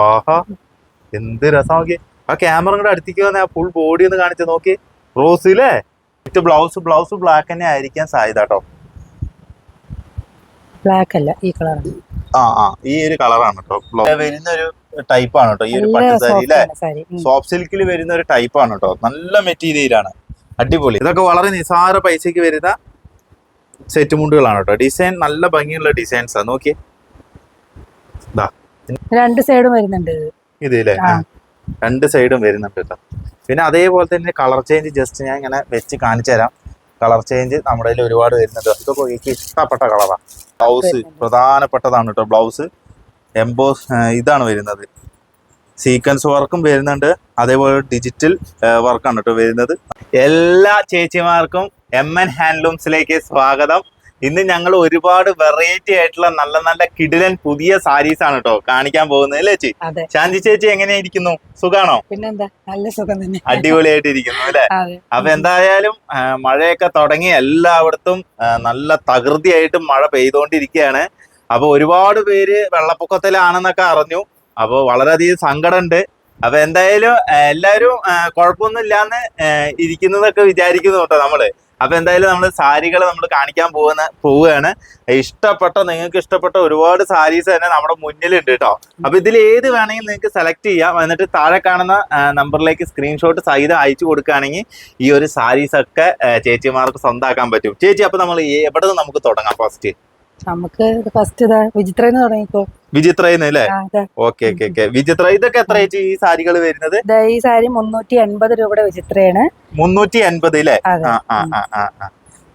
ആഹാ എന്ത് രസം നോക്കി ആ ക്യാമറ കൂടെ അടുത്തേക്ക് വന്ന ആ ഫുൾ ബോഡി ഒന്ന് കാണിച്ചു നോക്കി റോസ് ഇല്ലേ? ബ്ലൗസ് ബ്ലൗസ് ബ്ലാക്ക് തന്നെ ആയിരിക്കാൻ സാധ്യത കേട്ടോ ബ്ലാക്ക് അല്ല ഈ കളറാണ് ആ ആ ഈ ഒരു കളറാണ് കേട്ടോ ബ്ലൗസ് വരുന്ന ഒരു ടൈപ്പ് ആണ് കേട്ടോ ഈ ഒരു പട്ട് സാരി അല്ലേ സോഫ്റ്റ് സിൽക്കിൽ വരുന്ന ഒരു ടൈപ്പ് ആണ് കേട്ടോ നല്ല മെറ്റീരിയലാണ് അടിപൊളി. ഇതൊക്കെ വളരെ നിസാര പൈസക്ക് വരുന്ന സെറ്റ് മുണ്ടുകളാണ് കേട്ടോ ഡിസൈൻ നല്ല ഭംഗിയുള്ള ഡിസൈൻസാണ് ആണ് നോക്കിയേ. രണ്ട് സൈഡും വരുന്നുണ്ട്. ഇത്. ഇതില്ലേ രണ്ട് സൈഡും വരുന്നുണ്ട് കേട്ടോ. പിന്നെ അതേപോലെ തന്നെ കളർ ചേഞ്ച് ജസ്റ്റ് ഞാൻ ഇങ്ങനെ വെച്ച് കാണിച്ചു തരാം. കളർ ചേഞ്ച് നമ്മുടെ കയ്യിൽ ഒരുപാട് വരുന്നുണ്ട്. ഇതൊക്കെ എനിക്ക് ഇഷ്ടപ്പെട്ട കളറാണ് ബ്ലൗസ് പ്രധാനപ്പെട്ടതാണ് കേട്ടോ ബ്ലൗസ്. എംബോസ് ഇതാണ് വരുന്നത്. സീക്വൻസ് വർക്കും വരുന്നുണ്ട്. അതേപോലെ ഡിജിറ്റൽ വർക്കാണ് കേട്ടോ വരുന്നത്. എല്ലാ ചേച്ചിമാർക്കും എം എൻ ഹാൻഡ്ലൂംസിലേക്ക് സ്വാഗതം. ഇന്ന് ഞങ്ങൾ ഒരുപാട് വെറൈറ്റി ആയിട്ടുള്ള നല്ല നല്ല കിടിലൻ പുതിയ സാരീസ് ആണ് കേട്ടോ കാണിക്കാൻ പോകുന്നത് അല്ലേ ചേച്ചി? ശാന്തി ചേച്ചി എങ്ങനെയിരിക്കുന്നു? സുഖാണോ? പിന്നെന്താ? നല്ല സുഖം തന്നെ. അടിപൊളിയായിട്ടിരിക്കുന്നു അല്ലെ? അതെ. അപ്പൊ എന്തായാലും മഴയൊക്കെ തുടങ്ങി എല്ലായിടത്തും നല്ല തകൃതിയായിട്ട് മഴ പെയ്തുകൊണ്ടിരിക്കുകയാണ്. അപ്പൊ ഒരുപാട് പേര് വെള്ളപ്പൊക്കത്തിലാണെന്നൊക്കെ അറിഞ്ഞു. അപ്പൊ വളരെയധികം സങ്കടമുണ്ട്. അപ്പൊ എന്തായാലും എല്ലാരും എല്ലാവരും കുഴപ്പമൊന്നും ഇല്ലാന്ന് ഇരിക്കുന്നതൊക്കെ വിചാരിക്കുന്നു കേട്ടോ നമ്മൾ. അപ്പൊ എന്തായാലും നമ്മൾ സാരികൾ നമ്മൾ കാണിക്കാൻ പോകുന്ന പോവുകയാണ്. ഇഷ്ടപ്പെട്ട നിങ്ങൾക്ക് ഇഷ്ടപ്പെട്ട ഒരുപാട് സാരീസ് തന്നെ നമ്മുടെ മുന്നിലുണ്ട് കേട്ടോ. അപ്പൊ ഇതിൽ ഏത് വേണമെങ്കിൽ നിങ്ങൾക്ക് സെലക്ട് ചെയ്യാം. എന്നിട്ട് താഴെ കാണുന്ന നമ്പറിലേക്ക് സ്ക്രീൻഷോട്ട് സഹിതം അയച്ചു കൊടുക്കുകയാണെങ്കിൽ ഈ ഒരു സാരീസ് ഒക്കെ ചേച്ചിമാർക്ക് സ്വന്തമാക്കാൻ പറ്റും. ചേച്ചി അപ്പൊ നമ്മൾ എവിടെ നിന്ന് നമുക്ക് തുടങ്ങാം ഫസ്റ്റ് നമുക്ക് ഫസ്റ്റ് ഇതാ വിചിത്രന്ന് തുടങ്ങിക്കോ. വിചിത്രയിൽ അല്ലേ. Okay okay okay. വിചിത്ര ഇതൊക്കെ എത്ര ഈ സാരികൾ വരുന്നത്? ഈ സാരി മുന്നൂറ്റി എൺപത് രൂപയുടെ വിചിത്രയാണ് മുന്നൂറ്റി അൻപത് അല്ലേ.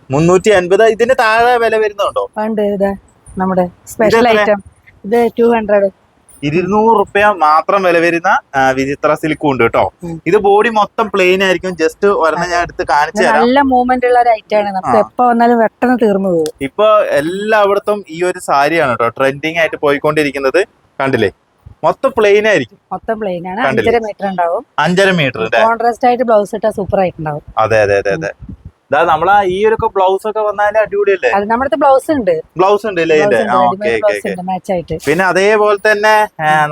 മുന്നൂറ്റി അൻപത് ഇതിന് താഴെ വില വരുന്നുണ്ടോ? ഉണ്ട് ഇതാ നമ്മുടെ സ്പെഷ്യൽ ഐറ്റം ഇത് ടു ഹൺഡ്രഡ് ഇരുന്നൂറ് റുപ്യ മാത്രം വില വരുന്ന വിചിത്ര സിൽക്കും ഉണ്ട് കേട്ടോ. ഇത് ബോഡി മൊത്തം പ്ലെയിൻ ആയിരിക്കും. ജസ്റ്റ് ഒരെണ്ണം ഞാൻ എടുത്ത് കാണിച്ചു തരാം. നല്ല മൂവ്മെന്റ് ഉള്ള ഒരു ഐറ്റം ആണ്. നമുക്ക് എപ്പോ വന്നാലും പെട്ടെന്ന് തീർന്നു പോകും. ഇപ്പൊ എല്ലായിടത്തും ഈ ഒരു സാരിയാണ് കേട്ടോ ട്രെൻഡിങ് ആയിട്ട് പോയിക്കൊണ്ടിരിക്കുന്നത്. കണ്ടില്ലേ? മൊത്തം പ്ലെയിൻ ആയിരിക്കും. മൊത്തം പ്ലെയിൻ ആണ്. അഞ്ചര മീറ്റർ ഉണ്ടാവും. അഞ്ചര മീറ്റർ കോൺട്രാസ്റ്റ് ആയിട്ട് ബ്ലൗസ് ഇട്ടാ സൂപ്പർ ആയിട്ടുണ്ടാവും. അതെ അതെ അതെ അതെ. ഇതാ നമ്മളാ ഈ ഒരു ബ്ലൗസ് ഒക്കെ വന്നാലും അടിപൊളിയല്ലേ? നമ്മുടെ ബ്ലൗസ് ഉണ്ട്. ബ്ലൗസ് ഉണ്ട് അല്ലേ ഇതിന്റെ? പിന്നെ അതേപോലെ തന്നെ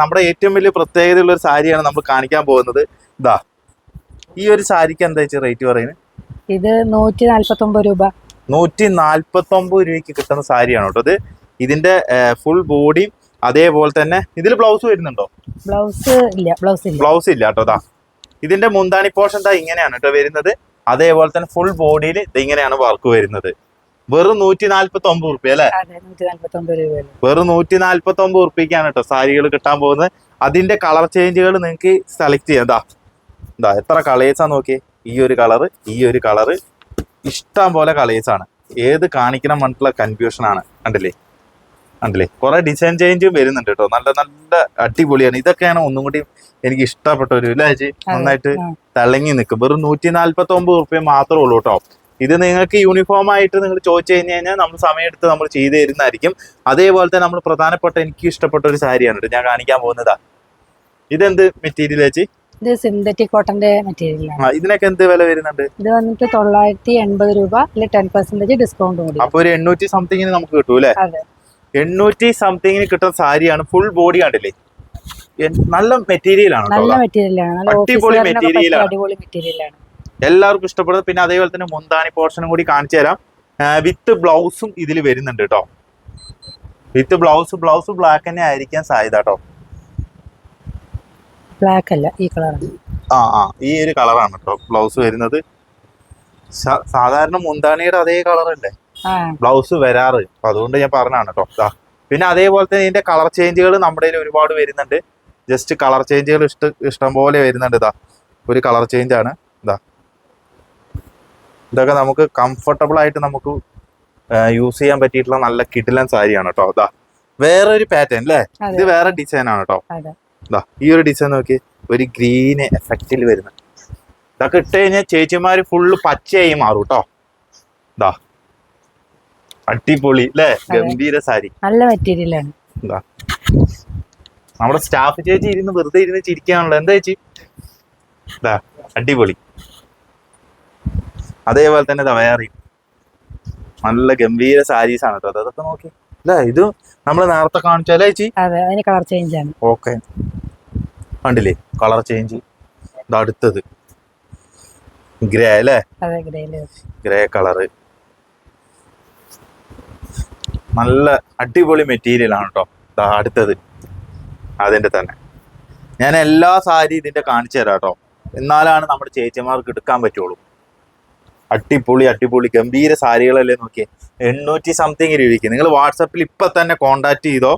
നമ്മുടെ ഏറ്റവും വലിയ പ്രത്യേകതയുള്ള ഒരു സാരിയാണ് നമ്മൾ കാണിക്കാൻ പോകുന്നത്. ഇതാ ഈ ഒരു സാരിക്ക് എന്താ വെച്ചാൽ റേറ്റ് പറയുന്നത് ഇത് നൂറ്റി നാല്പത്തി ഒമ്പത് രൂപ. നൂറ്റി നാല്പത്തി ഒമ്പത് രൂപയ്ക്ക് കിട്ടുന്ന സാരിയാണ് കേട്ടോ ഇത്. ഇതിന്റെ ഫുൾ ബോഡിയും അതേപോലെ തന്നെ ഇതിൽ ബ്ലൗസ് വരുന്നുണ്ടോ? ബ്ലൗസ് ഇല്ല ബ്ലൗസ് ഇല്ല. ബ്ലൗസ് ഇല്ല കേട്ടോ ഇതാ ഇതിന്റെ മുന്താണി പോർഷൻ ഇങ്ങനെയാണ് കേട്ടോ വരുന്നത്. അതേപോലെ തന്നെ ഫുൾ ബോഡിയിൽ ഇതിങ്ങനെയാണ് വർക്ക് വരുന്നത്. വെറും നൂറ്റി നാല്പത്തി ഒമ്പത് റുപ്യ അല്ലെ? വെറും നൂറ്റി നാല്പത്തി ഒമ്പത് റുപ്യക്കാണ് കേട്ടോ സാരികൾ കിട്ടാൻ പോകുന്നത്. അതിന്റെ കളർ ചേഞ്ചുകൾ നിങ്ങൾക്ക് സെലക്ട് ചെയ്യാം. ദാ ഇതാ എത്ര കളേഴ്സാ നോക്കി ഈ ഒരു കളർ ഈ ഒരു കളർ ഇഷ്ടം പോലെ കളേഴ്സ് ആണ്. ഏത് കാണിക്കണം പറഞ്ഞിട്ടുള്ള കൺഫ്യൂഷൻ ആണ്. കണ്ടില്ലേ? കണ്ടില്ലേ കുറെ ഡിസൈൻ ചേഞ്ചും വരുന്നുണ്ട് കേട്ടോ. നല്ല നല്ല അടിപൊളിയാണ്. ഇതൊക്കെയാണ് ഒന്നും കൂടി എനിക്ക് ഇഷ്ടപ്പെട്ട ഒരു ഇല്ല ചേച്ചി നന്നായിട്ട്. തിളങ്ങി നിൽക്കും. വെറും നൂറ്റി നാല്പത്തി ഒമ്പത് റുപ്യ മാത്രമേ ഉള്ളൂ കേട്ടോ. ഇത് നിങ്ങൾക്ക് യൂണിഫോം ആയിട്ട് നിങ്ങൾ ചോദിച്ചു കഴിഞ്ഞ് കഴിഞ്ഞാൽ നമ്മൾ സമയമെടുത്ത് നമ്മൾ ചെയ്തു തരുന്നതായിരിക്കും. അതേപോലെ തന്നെ നമ്മൾ പ്രധാനപ്പെട്ട എനിക്ക് ഇഷ്ടപ്പെട്ട ഒരു സാരിയാണ് കേട്ടോ. ഞാൻ കാണിക്കാൻ പോകുന്നതാ. ഇതെന്ത് മെറ്റീരിയൽ ചേച്ചി ഇത് സിന്തറ്റിക് കോട്ടന്റെ മെറ്റീരിയൽ ഇതിനൊക്കെ എന്ത് വില വരുന്നുണ്ട്? ഇത് വന്നിട്ട് തൊള്ളായിരത്തി എൺപത് രൂപ ടെൻ പെർസെന്റേജ് ഡിസ്കൗണ്ട് കൂടി. അപ്പൊ ഒരു എണ്ണൂറ്റി സംതിങ്ങിന് നമുക്ക് കിട്ടും അല്ലെ അതെ. എണ്ണൂറ്റി സംതിങ്ങിന് കിട്ടുന്ന സാരിയാണ് ഫുൾ ബോഡി കണ്ടില്ലേ? നല്ല മെറ്റീരിയൽ ആണ് നല്ല മെറ്റീരിയലാണ് അടിപൊളി മെറ്റീരിയലാണ് എല്ലാവർക്കും ഇഷ്ടപ്പെടുന്നത്. പിന്നെ അതേപോലെ തന്നെ മുന്താനി പോർഷനും കൂടി കാണിച്ചു തരാം. വിത്ത് ബ്ലൗസും ഇതിൽ വരുന്നുണ്ട് കേട്ടോ. വിത്ത് ബ്ലൗസ് ബ്ലൗസ് ബ്ലാക്ക് തന്നെ ആയിരിക്കാൻ സാധ്യത കേട്ടോ. ബ്ലാക്ക് അല്ല ഈ കളറാണ് ആ ആ ഈ ഒരു കളറാണ് കേട്ടോ ബ്ലൗസ് വരുന്നത്. സാധാരണ മുന്താണിയുടെ അതേ കളറല്ലേ ബ്ലൗസ് വരാറ്. അപ്പൊ അതുകൊണ്ട് ഞാൻ പറഞ്ഞാണ് കേട്ടോ. പിന്നെ അതേപോലെ തന്നെ ഇതിന്റെ കളർ ചേഞ്ചുകൾ നമ്മുടെ ഒരുപാട് വരുന്നുണ്ട്. ജസ്റ്റ് കളർ ചേഞ്ചുകൾ ഇഷ്ട ഇഷ്ടം പോലെ വരുന്നുണ്ട് ഇതാ ഒരു കളർ ചേഞ്ച് ആണ്. ഇതാ ഇതൊക്കെ നമുക്ക് കംഫർട്ടബിൾ ആയിട്ട് നമുക്ക് യൂസ് ചെയ്യാൻ പറ്റിയിട്ടുള്ള നല്ല കിടിലൻ സാരിയാണ് കേട്ടോ ഇതാ വേറെ ഒരു പാറ്റേൺ അല്ലേ ഇത് വേറെ ഡിസൈൻ ആണ് കേട്ടോ ഇതാ ഈ ഒരു ഡിസൈൻ നോക്കി ഒരു ഗ്രീന് എഫക്റ്റിൽ വരുന്ന. ഇതൊക്കെ ഇട്ട് കഴിഞ്ഞാൽ ചേച്ചിമാര് ഫുള്ള് പച്ചയായി മാറും കേട്ടോ ഇതാ അടിപൊളി അല്ലേ ഗംഭീര സാരി. നല്ല മെറ്റീരിയലാണ് എന്താ നമ്മുടെ സ്റ്റാഫ് ചേച്ചി ഇരുന്ന് വെറുതെ ഇരുന്ന് ചിരിക്കാണല്ലോ. എന്താ ചേച്ചി? ഇതാ അടിപൊളി. അതേപോലെ തന്നെ ഇതാ വേറെ നല്ല ഗംഭീര സാരീസ് ആണ് കേട്ടോ. അതൊക്കെ നോക്കി. അല്ലേ ഇത് നമ്മൾ നേരത്തെ കാണിച്ചാലേ ചേച്ചി? അതെ അതിന് കളർ ചേഞ്ച് ആണ്. ഓക്കെ. കണ്ടില്ലേ? കളർ ചേഞ്ച് ഇത് അടുത്തത്. ഗ്രേ അല്ലേ? ഗ്രേ കളറ് നല്ല അടിപൊളി മെറ്റീരിയൽ ആണ് കേട്ടോ അടുത്തത്. അതിന്റെ തന്നെ. ഞാൻ എല്ലാ സാരി ഇതിന്റെ കാണിച്ചു തരാം കേട്ടോ എന്നാലാണ് നമ്മുടെ ചേച്ചിമാർക്ക് എടുക്കാൻ പറ്റുള്ളൂ. അടിപൊളി അടിപൊളി ഗംഭീര സാരികളല്ലേ നോക്കിയേ. എണ്ണൂറ്റി സംതിങ് രൂപയ്ക്ക്. നിങ്ങൾ വാട്സപ്പിൽ ഇപ്പം തന്നെ കോണ്ടാക്ട് ചെയ്തോ.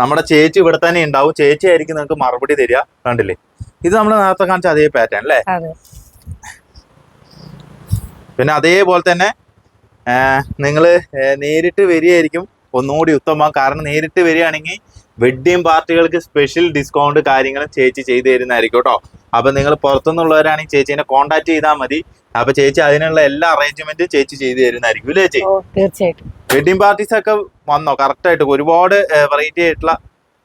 നമ്മുടെ ചേച്ചി ഇവിടെ തന്നെ ഉണ്ടാവും. ചേച്ചി ആയിരിക്കും നിങ്ങൾക്ക് മറുപടി തരിക. കണ്ടില്ലേ? ഇത് നമ്മൾ നേരത്തെ കാണിച്ച അതേ പാറ്റേൺ അല്ലേ പിന്നെ അതേപോലെ തന്നെ നിങ്ങൾ നേരിട്ട് വരികയായിരിക്കും. ഒന്നുകൂടി ഉത്തമം കാരണം നേരിട്ട് വരികയാണെങ്കിൽ വെഡ്ഡിങ് പാർട്ടികൾക്ക് സ്പെഷ്യൽ ഡിസ്കൗണ്ട് കാര്യങ്ങളും ചേച്ചി ചെയ്തു തരുന്നതായിരിക്കും കേട്ടോ. അപ്പൊ നിങ്ങൾ പുറത്തുനിന്നുള്ളവരാണെങ്കിൽ ചേച്ചീനെ കോൺടാക്ട് ചെയ്താൽ മതി. അപ്പൊ ചേച്ചി അതിനുള്ള എല്ലാ അറേഞ്ച്മെന്റും ചേച്ചി ചെയ്തു തരുന്നതായിരിക്കും അല്ലേ ചേച്ചി? തീർച്ചയായിട്ടും. വെഡ്ഡിങ് പാർട്ടീസ് ഒക്കെ വന്നോ? കറക്റ്റ് ആയിട്ട് ഒരുപാട് വെറൈറ്റി ആയിട്ടുള്ള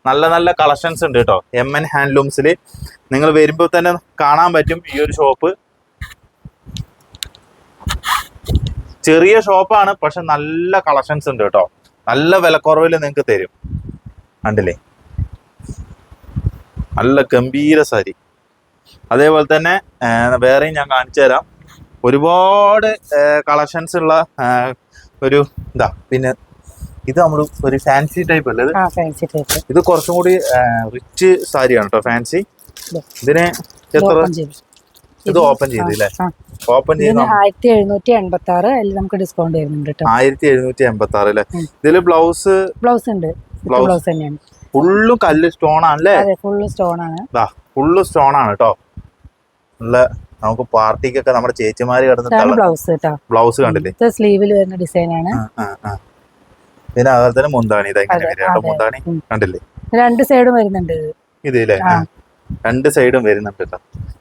നല്ല നല്ല കളക്ഷൻസ് ഉണ്ട് കേട്ടോ. എം എൻ ഹാൻഡ്ലൂംസിൽ നിങ്ങൾ വരുമ്പോൾ തന്നെ കാണാൻ പറ്റും ഈ ഒരു ഷോപ്പ് ചെറിയ ഷോപ്പാണ് പക്ഷെ നല്ല കളക്ഷൻസ് ഉണ്ട് കേട്ടോ. നല്ല വിലക്കുറവിൽ നിങ്ങൾക്ക് തരും. കണ്ടില്ലേ? നല്ല ഗംഭീര സാരി. അതേപോലെ തന്നെ വേറെയും ഞാൻ കാണിച്ചു തരാം. ഒരുപാട് കളക്ഷൻസ് ഉള്ള ഒരു ഇതാ പിന്നെ ഇത് നമ്മൾ ഒരു ഫാൻസി ടൈപ്പ് അല്ലേ ഫാൻസി ടൈപ്പ് ഇത് കുറച്ചും കൂടി റിച്ച് സാരിയാണ് കേട്ടോ ഫാൻസി ഇത്. ഇതിന് എത്ര ഇത് ഓപ്പൺ ചെയ്തു അല്ലേ ഓപ്പൺ ചെയ്ത് ആയിരത്തി എഴുന്നൂറ്റി എൺപത്തി ആറ് അതിൽ നമുക്ക് ഡിസ്കൗണ്ട് വരുന്നുണ്ട് കേട്ടോ ആയിരത്തി എഴുന്നൂറ്റി എൺപത്തി ആറ് അല്ലേ ഇതിൽ ബ്ലൗസ് ബ്ലൗസ് ഉണ്ട്. ബ്ലൗസ്. തന്നെയാണ്. ഫുള്ള് കല്ല് സ്റ്റോൺ ആണല്ലേ? അതെ ഫുള്ള് സ്റ്റോൺ ആണ്. ഫുള്ള് സ്റ്റോൺ ആണ് കേട്ടോ നല്ല നമുക്ക് പാർട്ടിക്കൊക്കെ നമ്മുടെ ചേച്ചിമാര് ഇതാണ് ബ്ലൗസ് കേട്ടോ ബ്ലൗസ് കണ്ടില്ലേ? സ്ലീവിൽ വരുന്ന ഡിസൈൻ ആണ്. പിന്നെ അതുപോലെ തന്നെ മുന്താണി ഇതാ ഇങ്ങനെ അതെ, വരിക കേട്ടോ അതെ. മുന്താണി കണ്ടില്ലേ? രണ്ട് സൈഡും വരുന്നുണ്ട് ഇത്. രണ്ട് സൈഡും വരുന്നുണ്ട് കേട്ടോ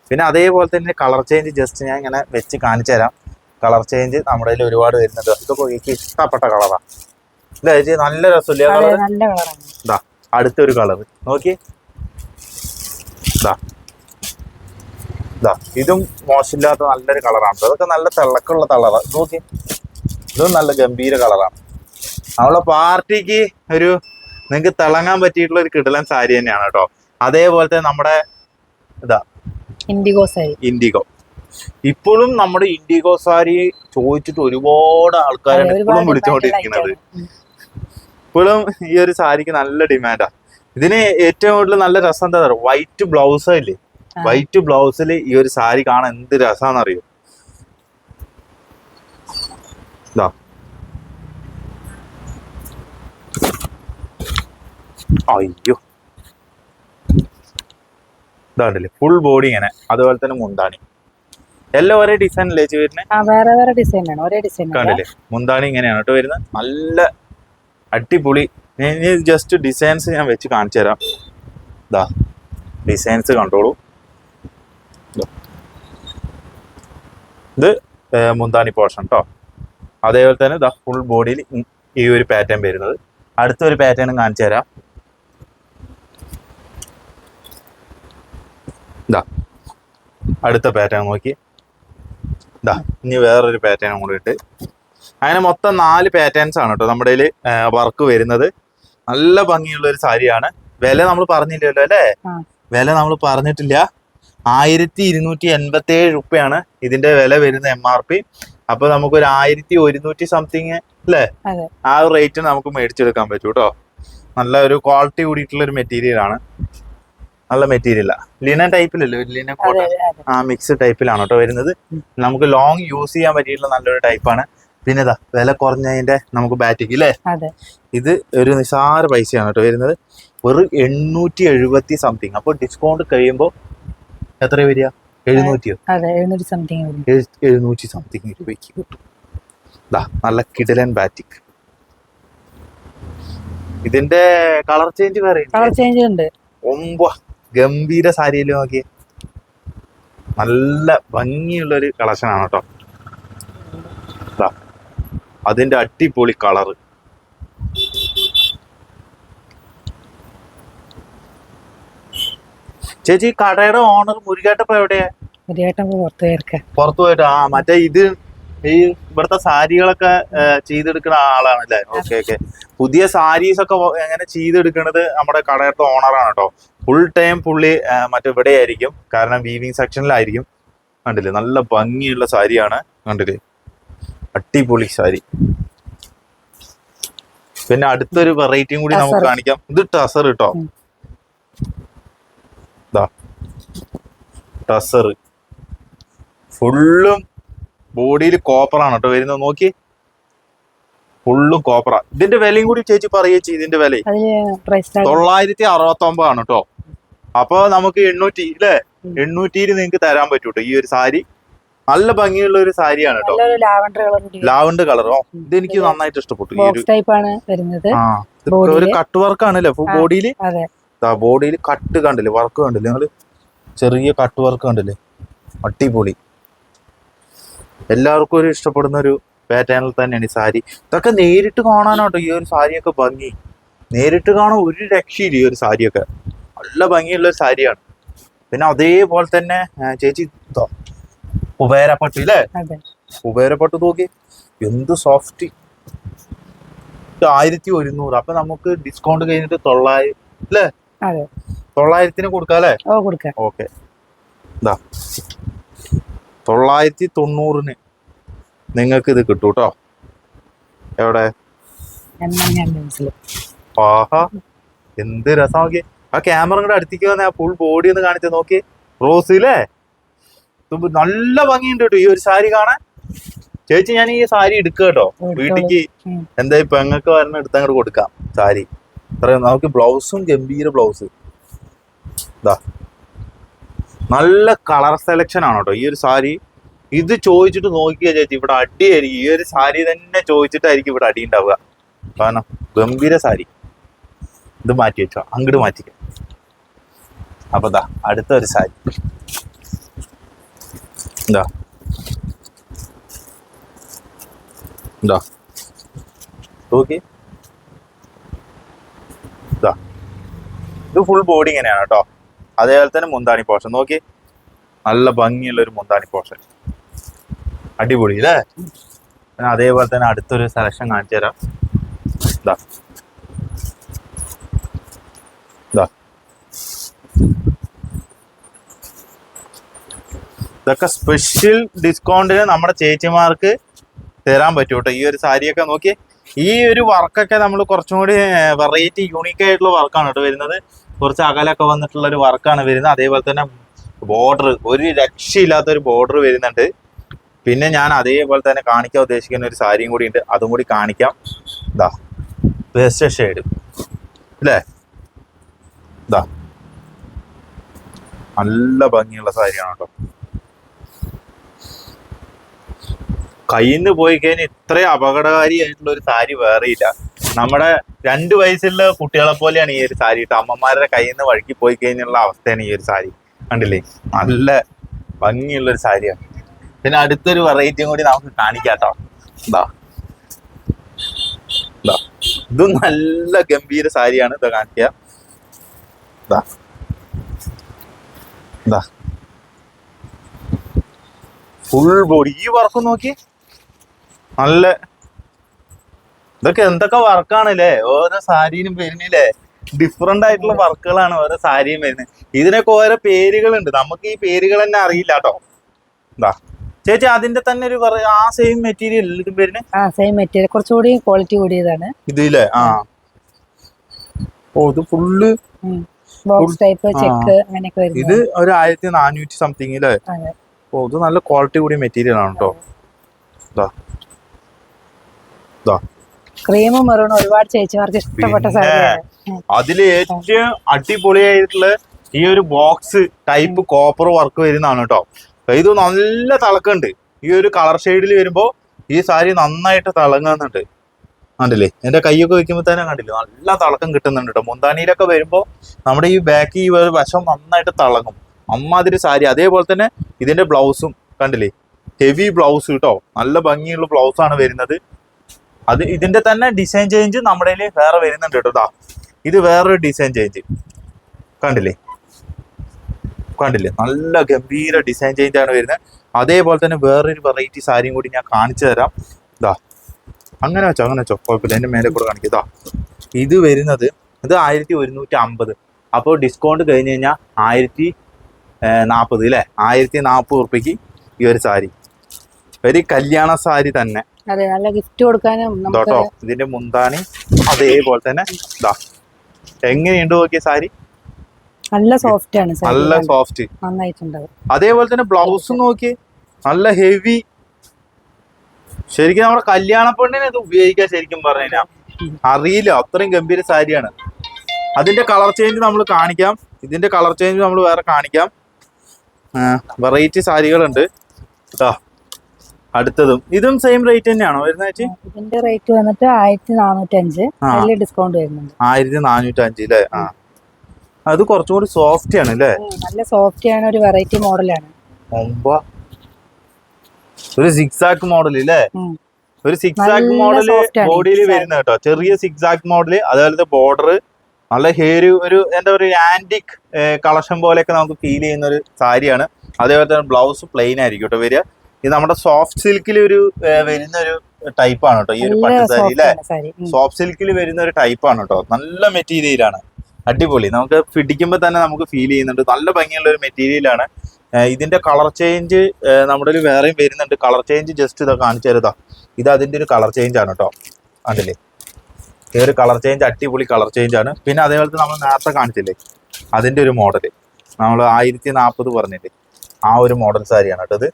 പിന്നെ അതേപോലെ തന്നെ കളർ ചേഞ്ച് ജസ്റ്റ് ഞാൻ ഇങ്ങനെ വെച്ച് കാണിച്ചു തരാം. കളർ ചേഞ്ച് നമ്മുടെ കയ്യിൽ ഒരുപാട് വരുന്നുണ്ട്. ഇതൊക്കെ എനിക്ക് ഇഷ്ടപ്പെട്ട കളറാണ് ഇല്ല ചേച്ചി നല്ല രസമില്ല കളർ ഇതാ അടുത്തൊരു കളർ നോക്കി ഇതാ. ഇതാ ഇതും മോശമില്ലാത്ത നല്ലൊരു കളറാണ് അതൊക്കെ നല്ല തിളക്കമുള്ള കളറാണ് നോക്കി ഇതും നല്ല ഗംഭീര കളറാണ് നമ്മളെ പാർട്ടിക്ക് ഒരു നിങ്ങൾക്ക് തിളങ്ങാൻ പറ്റിയിട്ടുള്ള ഒരു കിടലൻ സാരി തന്നെയാണ് കേട്ടോ. അതേപോലെ തന്നെ നമ്മുടെ ഇതാ ഇൻഡിഗോ സാരി. ഇൻഡിഗോ. ഇപ്പോഴും നമ്മുടെ ഇൻഡിഗോ സാരി ചോദിച്ചിട്ട് ഒരുപാട് ആൾക്കാരാണ് ഇപ്പോഴും വിളിച്ചുകൊണ്ടിരിക്കുന്നത്. ഇപ്പോഴും ഈ ഒരു സാരിക്ക് നല്ല ഡിമാൻഡാ ഇതിന് ഏറ്റവും കൂടുതൽ നല്ല രസം എന്താ പറയുക വൈറ്റ് ബ്ലൗസ് ഇല്ലേ? വൈറ്റ് ബ്ലൗസിൽ ഈ ഒരു സാരി കാണാൻ എന്ത് രസാന്നറിയോ? അറിയോ അയ്യോ. ഇതാണ്ടല്ലേ? ഫുൾ ബോഡി ഇങ്ങനെ. അതുപോലെ തന്നെ മുന്താണി. എല്ലാം ഒരേ ഡിസൈനല്ലേ ചേച്ചി വരുന്നത് വേറെ വേറെ ഡിസൈനാണ് ആണ്. ഒരേ ഡിസൈൻ കണ്ടില്ലേ? മുന്താണി ഇങ്ങനെയാണ് കേട്ടോ വരുന്നത്. നല്ല അടിപൊളി. ജസ്റ്റ് ഡിസൈൻസ് ഞാൻ വെച്ച് കാണിച്ചു തരാം. ഇതാ ഡിസൈൻസ് കണ്ടോളൂ. ഇത് മുന്താണി പോർഷൻ കേട്ടോ അതേപോലെ തന്നെ ഇതാ ഫുൾ ബോഡിയിൽ ഈ ഒരു പാറ്റേൺ വരുന്നത്. അടുത്തൊരു പാറ്റേണും കാണിച്ചു തരാം. ഇതാ അടുത്ത പാറ്റേൺ നോക്കി. ഇതാ ഇനി വേറൊരു പാറ്റേൺ കൂടി ഇട്ട്. അങ്ങനെ മൊത്തം നാല് പാറ്റേൺസ് ആണ് കേട്ടോ നമ്മുടെ ഇതിൽ വർക്ക് വരുന്നത്. നല്ല ഭംഗിയുള്ള ഒരു സാരിയാണ്. വില നമ്മൾ പറഞ്ഞില്ലല്ലോ അല്ലേ? വില നമ്മൾ പറഞ്ഞിട്ടില്ല. ആയിരത്തി ഇരുന്നൂറ്റി എൺപത്തി ഏഴ് റുപ്യാണ് ഇതിന്റെ വില വരുന്ന എം ആർ പി അപ്പൊ നമുക്ക് ഒരു ആയിരത്തി ഒരുന്നൂറ്റി സംതിങ് അല്ലേ ആ ഒരു റേറ്റ് നമുക്ക് മേടിച്ചെടുക്കാൻ പറ്റൂ കേട്ടോ നല്ല ഒരു ക്വാളിറ്റി കൂടിയിട്ടുള്ള ഒരു മെറ്റീരിയൽ ആണ്. നല്ല മെറ്റീരിയലാ ലിനൻ ടൈപ്പിലല്ലേ ലിനൻ അതെ കോട്ടൺ ആ മിക്സ് ടൈപ്പിലാണ് കേട്ടോ വരുന്നത്. നമുക്ക് ലോങ് യൂസ് ചെയ്യാൻ പറ്റിയിട്ടുള്ള നല്ലൊരു ടൈപ്പാണ് പിന്നെ ഇതാ വില കുറഞ്ഞതിന്റെ നമുക്ക് ബാറ്റിക്ക് അല്ലേ ഇത് ഒരു നിസാര പൈസയാണ് കേട്ടോ വരുന്നത്. ഒരു എണ്ണൂറ്റി എഴുപത്തി സംതിങ് അപ്പോൾ ഡിസ്കൗണ്ട് കഴിയുമ്പോൾ എത്ര വരിക? എഴുന്നൂറ്റിയോ? എഴുന്നൂറ്റി സംതിങ് എഴുന്നൂറ്റി രൂപയ്ക്ക് കിട്ടും. ഇതാ നല്ല കിടലൻ ബാറ്റിക് ഇതിന്റെ കളർ ചേഞ്ച് വേറെ കളർ ചേഞ്ച് ഉണ്ട്. ഒമ്പ ഗംഭീര സാരിയിൽ നോക്കി. നല്ല ഭംഗിയുള്ള ഒരു കളക്ഷൻ ആണ് കേട്ടോ അതിന്റെ അടിപൊളി കളറ്. ചേച്ചി കടയുടെ ഓണർ മുരുകേട്ടപ്പ എവിടെയാ? കയറിക്ക പുറത്തു പോയിട്ട് ആ മറ്റേ ഇത് ഈ ഇവിടുത്തെ സാരികളൊക്കെ ചെയ്തെടുക്കുന്ന ആളാണ് അല്ലേ ഓക്കെ ഓക്കെ. പുതിയ സാരീസ് ഒക്കെ എങ്ങനെ ചെയ്തെടുക്കുന്നത് നമ്മുടെ കടയുടെ ഓണറാണ് കേട്ടോ. ഫുൾ ടൈം പുള്ളി മറ്റു ഇവിടെ ആയിരിക്കും കാരണം വീവിങ് സെക്ഷനിലായിരിക്കും കണ്ടില്ലേ? നല്ല ഭംഗിയുള്ള സാരിയാണ്. കണ്ടില്ലേ? അടിപൊളി സാരി. പിന്നെ അടുത്തൊരു വെറൈറ്റിയും കൂടി നമുക്ക് കാണിക്കാം. ഇത് ടസർ കേട്ടോ. ടസർ ഫുള്ളും ബോഡിയിൽ കോപ്പറാണ് കേട്ടോ വരുന്നത്. നോക്കി. ഫുള്ളും കോപ്പറാ ഇതിന്റെ വിലയും കൂടി ചേച്ചി പറയുക ഇതിന്റെ വില തൊള്ളായിരത്തി അറുപത്തി ഒമ്പതാണ് കേട്ടോ അപ്പൊ നമുക്ക് എണ്ണൂറ്റി ഇല്ലേ? ഉം. എണ്ണൂറ്റിയിൽ നിങ്ങൾക്ക് തരാൻ പറ്റൂട്ടോ ഈ ഒരു സാരി. നല്ല ഭംഗിയുള്ള ഒരു സാരിയാണ് കേട്ടോ ലാവൻഡർ കളറോ. ഇതെനിക്ക് ഇത് എനിക്ക് നന്നായിട്ട് ഇഷ്ടപ്പെട്ടു. ഈ ഒരു ആണ് കട്ട് വർക്ക് ആണല്ലേ ബോഡിയിൽ ബോഡിയിൽ കട്ട് കണ്ടില്ലേ? വർക്ക് കണ്ടില്ലേ? നിങ്ങൾ ചെറിയ കട്ട് വർക്ക് കണ്ടില്ലേ? അടിപൊളി. എല്ലാവർക്കും ഒരു ഇഷ്ടപ്പെടുന്ന ഒരു പാറ്റേണിൽ തന്നെയാണ് ഈ സാരി. ഇതൊക്കെ നേരിട്ട് കാണാനോട്ടോ ഈ ഒരു സാരിയൊക്കെ ഭംഗി. നേരിട്ട് കാണാൻ ഒരു രക്ഷയില്ല ഈ ഒരു സാരിയൊക്കെ. നല്ല ഭംഗിയുള്ള ഒരു സാരിയാണ്. പിന്നെ അതേപോലെ തന്നെ ചേച്ചി കുബേരപ്പട്ട് ഇല്ലേ? അതെ. കുബേരപ്പട്ട് നോക്കി. എന്ത് സോഫ്റ്റ് ആയിരത്തി ഒരുന്നൂറ്. അപ്പൊ നമുക്ക് ഡിസ്കൗണ്ട് കഴിഞ്ഞിട്ട് തൊള്ളായിരം അല്ലേ തൊള്ളായിരത്തിന് കൊടുക്കാം അല്ലേ ഓ കൊടുക്കാം. ഓക്കെ. ഇതാ തൊള്ളായിരത്തി തൊണ്ണൂറിന് നിങ്ങൾക്ക് ഇത് കിട്ടും കേട്ടോ എവിടെ ആഹാ എന്ത് രസം നോക്കി ആ ക്യാമറ കൂടെ അടുത്തേക്ക് വന്ന ആ ഫുൾ ബോഡി ഒന്ന് കാണിച്ചു നോക്കി റോസ് ഇല്ലേ നല്ല ഭംഗിയുണ്ട് കേട്ടോ ഈ ഒരു സാരി കാണാൻ. ചേച്ചി ഞാൻ ഈ സാരി എടുക്കുക കേട്ടോ. വീട്ടിക്ക് എന്താ ഇപ്പൊ പെങ്ങൾക്ക് വരണ എടുത്ത് അങ്ങോട്ട് കൊടുക്കാം സാരി. ഇത്രയും നമുക്ക് ബ്ലൗസും ഗംഭീര ബ്ലൗസ്. ഇതാ നല്ല കളർ സെലക്ഷൻ ആണ് കേട്ടോ. ഈ ഒരു സാരി ഇത് ചോദിച്ചിട്ട് നോക്കിയ ചേച്ചി ഇവിടെ അടിയായിരിക്കും. ഈ ഒരു സാരി തന്നെ ചോദിച്ചിട്ടായിരിക്കും ഇവിടെ അടി ഉണ്ടാവുക. കാരണം ഗംഭീര സാരി. ഇത് മാറ്റി വെച്ചോ. അങ്ങോട്ട് മാറ്റിക്ക. അപ്പൊ ദാ അടുത്ത ഒരു സാരി. എന്താ എന്താ നോക്കി. ഇതാ ഫുൾ ബോഡി ഇങ്ങനെയാണ് കേട്ടോ. അതേപോലെ തന്നെ മുന്താണി പോർഷൻ നോക്കി. നല്ല ഭംഗിയുള്ള ഒരു മുന്താണി പോർഷൻ അടിപൊളി അല്ലേ അതേപോലെ തന്നെ അടുത്തൊരു സെലക്ഷൻ കാണിച്ചു തരാം. ഇതാ ഇതാ ഇതൊക്കെ സ്പെഷ്യൽ ഡിസ്കൗണ്ടിന് നമ്മുടെ ചേച്ചിമാർക്ക് തരാൻ പറ്റും കേട്ടോ ഈ ഒരു സാരിയൊക്കെ നോക്കി. ഈ ഒരു വർക്കൊക്കെ നമ്മൾ കുറച്ചും കൂടി വെറൈറ്റി യൂണീക്ക് ആയിട്ടുള്ള വർക്കാണ് കേട്ടോ വരുന്നത്. കുറച്ച് അകലൊക്കെ വന്നിട്ടുള്ള ഒരു വർക്കാണ് വരുന്നത്. അതേപോലെ തന്നെ ബോർഡർ ഒരു രക്ഷയില്ലാത്ത ഒരു ബോർഡർ വരുന്നുണ്ട്. പിന്നെ ഞാൻ അതേപോലെ തന്നെ കാണിക്കാൻ ഉദ്ദേശിക്കുന്ന ഒരു സാരിയും കൂടി ഉണ്ട്. അതും കൂടി കാണിക്കാം. ഇതാ ബെസ്റ്റ് ഷെയ്ഡ് അല്ലേ? ഇതാ നല്ല ഭംഗിയുള്ള സാരിയാണ് കേട്ടോ. കയ്യിൽ നിന്ന് പോയി കഴിഞ്ഞാൽ ഇത്രയും അപകടകാരിയായിട്ടുള്ള ഒരു സാരി വേറെയില്ല. നമ്മുടെ രണ്ട് വയസ്സുള്ള കുട്ടികളെ പോലെയാണ് ഈ ഒരു സാരി ഇട്ട് അമ്മമാരുടെ കയ്യിൽ നിന്ന് വഴുക്കി പോയി കഴിഞ്ഞുള്ള അവസ്ഥയാണ് ഈ ഒരു സാരി. കണ്ടില്ലേ? നല്ല ഭംഗിയുള്ള ഒരു സാരിയാണ്. പിന്നെ അടുത്തൊരു വെറൈറ്റിയും കൂടി നമുക്ക് കാണിക്കാട്ടോ. എന്താ എന്താ ഇത് നല്ല ഗംഭീര സാരിയാണ് ഇതാ കാണിക്കുക. ഫുൾ ബോഡി ഈ വർക്ക് നോക്കി നല്ല ഇതൊക്കെ എന്തൊക്കെ വർക്കാണല്ലേ? ഓരോ സാരിനും വരുന്നില്ലേ ഡിഫറെന്റ് ആയിട്ടുള്ള വർക്കുകളാണ് ഓരോ സാരിയും വരുന്നത് ഇതിനൊക്കെ ഓരോ പേരുകളുണ്ട്. നമുക്ക് ഈ പേരുകൾ തന്നെ അറിയില്ല കേട്ടോ. എന്താ ചേച്ചി അതിന്റെ തന്നെ ഒരു ആ സെയിം മെറ്റീരിയൽ വരുന്നത്? ആ സെയിം മെറ്റീരിയൽ കുറച്ചുകൂടി ക്വാളിറ്റി കൂടിയതാണ്. ഇതില്ലേ? ആ. ഓ ഇത് ഫുള്ള് ബോക്സ് ടൈപ്പ് ആ. ചെക്ക് അങ്ങനെയൊക്കെ ഇത് ഒരു ആയിരത്തി നാനൂറ്റി സംതിങ് അല്ലേ ഓ ഇത് നല്ല ക്വാളിറ്റി കൂടിയ മെറ്റീരിയൽ ആണ് കേട്ടോ. ഇതാ ഇതാ ക്രീമും മെറൂണും ഒരുപാട് ചേച്ചിമാർക്ക് ഇഷ്ടപ്പെട്ട. സാരിയാണ്. ഉം. അതിൽ ഏറ്റവും അടിപൊളിയായിട്ടുള്ള ഈ ഒരു ബോക്സ് ടൈപ്പ് കോപ്പർ വർക്ക് വരുന്നതാണ് കേട്ടോ ഇത് നല്ല തിളക്കുണ്ട്. ഈ ഒരു കളർ ഷെയ്ഡിൽ വരുമ്പോ ഈ സാരി നന്നായിട്ട് തിളങ്ങുന്നുണ്ട്. കണ്ടില്ലേ? എന്റെ കൈയൊക്കെ വെക്കുമ്പോൾ തന്നെ കണ്ടില്ലേ? നല്ല തിളക്കം കിട്ടുന്നുണ്ട് കേട്ടോ മുന്താനിയിലൊക്കെ വരുമ്പോ നമ്മുടെ ഈ ബാക്ക് ഈ ഒരു വശം നന്നായിട്ട് തിളങ്ങും. അമ്മാതിരി സാരി. അതേപോലെ തന്നെ ഇതിന്റെ ബ്ലൗസും കണ്ടില്ലേ? ഹെവി ബ്ലൗസ് കേട്ടോ നല്ല ഭംഗിയുള്ള ബ്ലൗസ് ആണ് വരുന്നത്. അത് ഇതിന്റെ തന്നെ ഡിസൈൻ ചേഞ്ച് നമ്മുടെ കയ്യിൽ വേറെ വരുന്നുണ്ട് കേട്ടോ ഇത് വേറൊരു ഡിസൈൻ ചേഞ്ച് കണ്ടില്ലേ? കണ്ടില്ലേ? നല്ല ഗംഭീര ഡിസൈൻ ചേഞ്ച് ആണ് വരുന്നത്. അതേപോലെ തന്നെ വേറൊരു വെറൈറ്റി സാരിയും കൂടി ഞാൻ കാണിച്ചു തരാം. ഇതാ അങ്ങനെ വെച്ചോ അങ്ങനെ വെച്ചോ. കുഴപ്പമില്ല എന്റെ മേലെ കൂടെ കാണിക്കാം. ഇതാ ഇത് വരുന്നത് ഇത് ആയിരത്തി ഒരുന്നൂറ്റി അമ്പത്. അപ്പോൾ ഡിസ്കൗണ്ട് കഴിഞ്ഞ് കഴിഞ്ഞാൽ ആയിരത്തി നാൽപ്പത് അല്ലേ ആയിരത്തി നാൽപ്പത് ഉറുപ്പിക്ക് ഈ ഒരു സാരി. ഒരു കല്യാണ സാരി തന്നെ. അതെ നല്ല ഗിഫ്റ്റ് കൊടുക്കാനും ഇതിന്റെ മുന്താണി അതേപോലെ തന്നെ ഇതാ. എങ്ങനെയുണ്ട് നോക്കിയ സാരി? നല്ല സോഫ്റ്റ് ആണ്. നല്ല സോഫ്റ്റ് നന്നായിട്ടുണ്ട് അതേപോലെ തന്നെ ബ്ലൗസ് നോക്കി നല്ല ഹെവി ശരിക്കും നമ്മുടെ കല്യാണ പെണ്ണിനെ ഇത് ഉപയോഗിക്കാൻ ശരിക്കും പറഞ്ഞു അറിയില്ല അത്രയും ഗംഭീര സാരിയാണ്. അതിന്റെ കളർ ചേഞ്ച് നമ്മൾ കാണിക്കാം. ഇതിന്റെ കളർ ചേഞ്ച് നമ്മൾ വേറെ കാണിക്കാം. വെറൈറ്റി സാരികളുണ്ട്. കേട്ടോ അടുത്തതും. ഇതും സെയിം റേറ്റ് തന്നെയാണോ വരുന്നത് ചേച്ചി? ഇതിന്റെ റേറ്റ് വന്നിട്ട് ആയിരത്തി നാനൂറ്റി അഞ്ച് ഡിസ്കൗണ്ട് വരുന്നുണ്ട്. ആയിരത്തി നാനൂറ്റി അഞ്ച് അല്ലേ ആ. അത് കുറച്ചും കൂടി സോഫ്റ്റ് ആണ് അല്ലേ നല്ല സോഫ്റ്റ് ആണ് ഒരു വെറൈറ്റി മോഡലാണ് ഒരു സിക്സാക്ക് മോഡൽ അല്ലേ ഒരു സിക്സാക്ക് ആണ്. ബോഡിയിൽ. വരുന്ന കേട്ടോ. ചെറിയ സിക്സാക്ക് മോഡൽ അതുപോലത്തെ ബോർഡർ നല്ല ഹെയർ ഒരു എന്താ പറയുക ആന്റിക് കളക്ഷൻ പോലെയൊക്കെ നമുക്ക് ഫീൽ ചെയ്യുന്ന ഒരു സാരിയാണ്. അതേപോലെ തന്നെ ബ്ലൗസ് പ്ലെയിൻ ആയിരിക്കും കേട്ടോ വരിക. ഇത് നമ്മുടെ സോഫ്റ്റ് സിൽക്കിൽ ഒരു വരുന്ന ഒരു ടൈപ്പ് ആണ് കേട്ടോ ഈ ഒരു പട്ടുസാരി അല്ലേ. സോഫ്റ്റ് സിൽക്കിൽ വരുന്ന ഒരു ടൈപ്പ് ആണ് കേട്ടോ നല്ല മെറ്റീരിയലാണ് അടിപൊളി. നമുക്ക് പിടിക്കുമ്പോൾ തന്നെ നമുക്ക് ഫീൽ ചെയ്യുന്നുണ്ട്. നല്ല ഭംഗിയുള്ള ഒരു മെറ്റീരിയലാണ് ഇതിന്റെ കളർ ചേഞ്ച് നമ്മുടെ ഒരു വേറെയും വരുന്നുണ്ട്. കളർ ചേഞ്ച് ജസ്റ്റ് ഇതാ കാണിച്ചു തരുതാ ഇത് അതിന്റെ ഒരു കളർ ചേഞ്ച് ആണ് കേട്ടോ അതിൽ. ഈ ഒരു കളർ ചേഞ്ച് അടിപൊളി കളർ ചേഞ്ച് ആണ്. പിന്നെ അതേപോലത്തെ നമ്മൾ നേരത്തെ കാണിച്ചില്ലേ? അതിന്റെ ഒരു മോഡൽ നമ്മൾ ആയിരത്തി നാൽപ്പത് പറഞ്ഞില്ലേ? ആ ഒരു മോഡൽ സാരിയാണ് കേട്ടോ ഇത്.